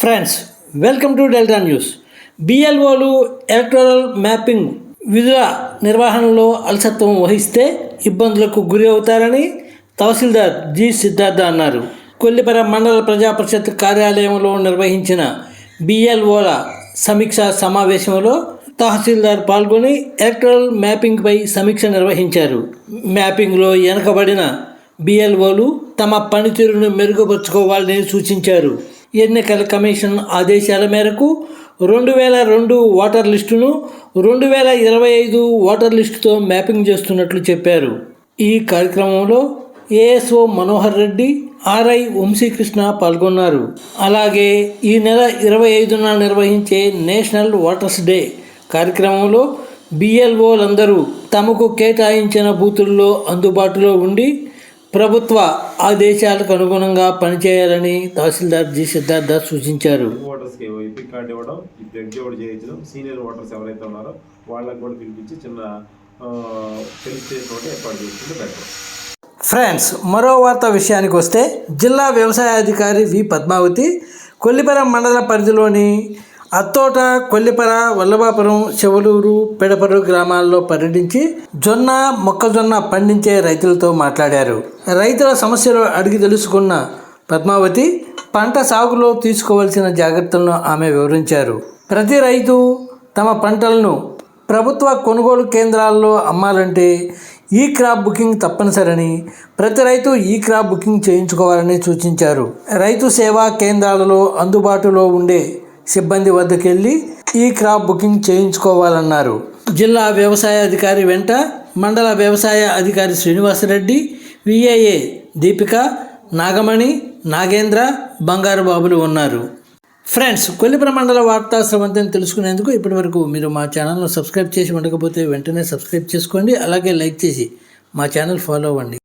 Friends welcome to delta news. బిఎల్ఓలు electoral mapping విధుల నిర్వహణలో అలసత్వం వహిస్తే ఇబ్బందులకు గురి అవుతారని తహసీల్దార్ జి సిద్ధార్థ అన్నారు. కొల్లిపర మండల ప్రజా పరిషత్ కార్యాలయంలో నిర్వహించిన బిఎల్ఓల సమీక్ష సమావేశంలో తహసీల్దార్ పాల్గొని ఎలక్ట్రల్ మ్యాపింగ్పై సమీక్ష నిర్వహించారు. మ్యాపింగ్లో వెనకబడిన బిఎల్ఓలు తమ పనితీరును మెరుగుపరుచుకోవాలని సూచించారు. ఎన్నికల కమిషన్ ఆదేశాల మేరకు రెండు వేల రెండు ఓటర్ లిస్టును రెండు వేల ఇరవై ఐదు ఓటర్ లిస్టుతో మ్యాపింగ్ చేస్తున్నట్లు చెప్పారు. ఈ కార్యక్రమంలో ఏఎస్ఓ మనోహర్ రెడ్డి ఆర్ఐ వంశీకృష్ణ పాల్గొన్నారు. అలాగే ఈ నెల ఇరవై ఐదున నిర్వహించే నేషనల్ ఓటర్స్ డే కార్యక్రమంలో బిఎల్ఓలందరూ తమకు కేటాయించిన బూతుల్లో అందుబాటులో ఉండి ప్రభుత్వ ఆదేశాలకు అనుగుణంగా పనిచేయాలని తహసీల్దార్ జి. సిద్ధార్థ సూచించారు. ఓటర్స్కి ఎపిక్ కార్డు ఇవ్వడం చేయించడం సీనియర్ ఓటర్స్ ఎవరైతే ఉన్నారో వాళ్ళకి కూడా పిలిపించి చిన్న ఏర్పాటు చేసుకుంటే బెటర్ ఫ్రెండ్స్ మరో వార్త విషయానికి వస్తే జిల్లా వ్యవసాయ అధికారి వి. పద్మావతి కొల్లిపర మండల పరిధిలోని అత్తోట కొల్లిపర వల్లభాపురం చెవలూరు పెడపరు గ్రామాల్లో పర్యటించి జొన్న మొక్కజొన్న పండించే రైతులతో మాట్లాడారు. రైతుల సమస్యలు అడిగి తెలుసుకున్న పద్మావతి పంట సాగులో తీసుకోవాల్సిన జాగ్రత్తలను ఆమె వివరించారు. ప్రతి రైతు తమ పంటలను ప్రభుత్వ కొనుగోలు కేంద్రాల్లో అమ్మాలంటే ఈ క్రాప్ బుకింగ్ తప్పనిసరని ప్రతి రైతు ఈ క్రాప్ బుకింగ్ చేయించుకోవాలని సూచించారు. రైతు సేవా కేంద్రాలలో అందుబాటులో ఉండే సిబ్బంది వద్దకు వెళ్ళి ఈ క్రాప్ బుకింగ్ చేయించుకోవాలన్నారు. జిల్లా వ్యవసాయ అధికారి వెంట మండల వ్యవసాయ అధికారి శ్రీనివాసరెడ్డి విఏఏ దీపిక నాగమణి నాగేంద్ర బంగారు బాబులు ఉన్నారు. ఫ్రెండ్స్ కొల్లిపుర మండల వార్తా స్రవంతిని తెలుసుకునేందుకు ఇప్పటివరకు మీరు మా ఛానల్ను సబ్స్క్రైబ్ చేసి ఉండకపోతే వెంటనే సబ్స్క్రైబ్ చేసుకోండి అలాగే లైక్ చేసి మా ఛానల్ ఫాలో అవ్వండి.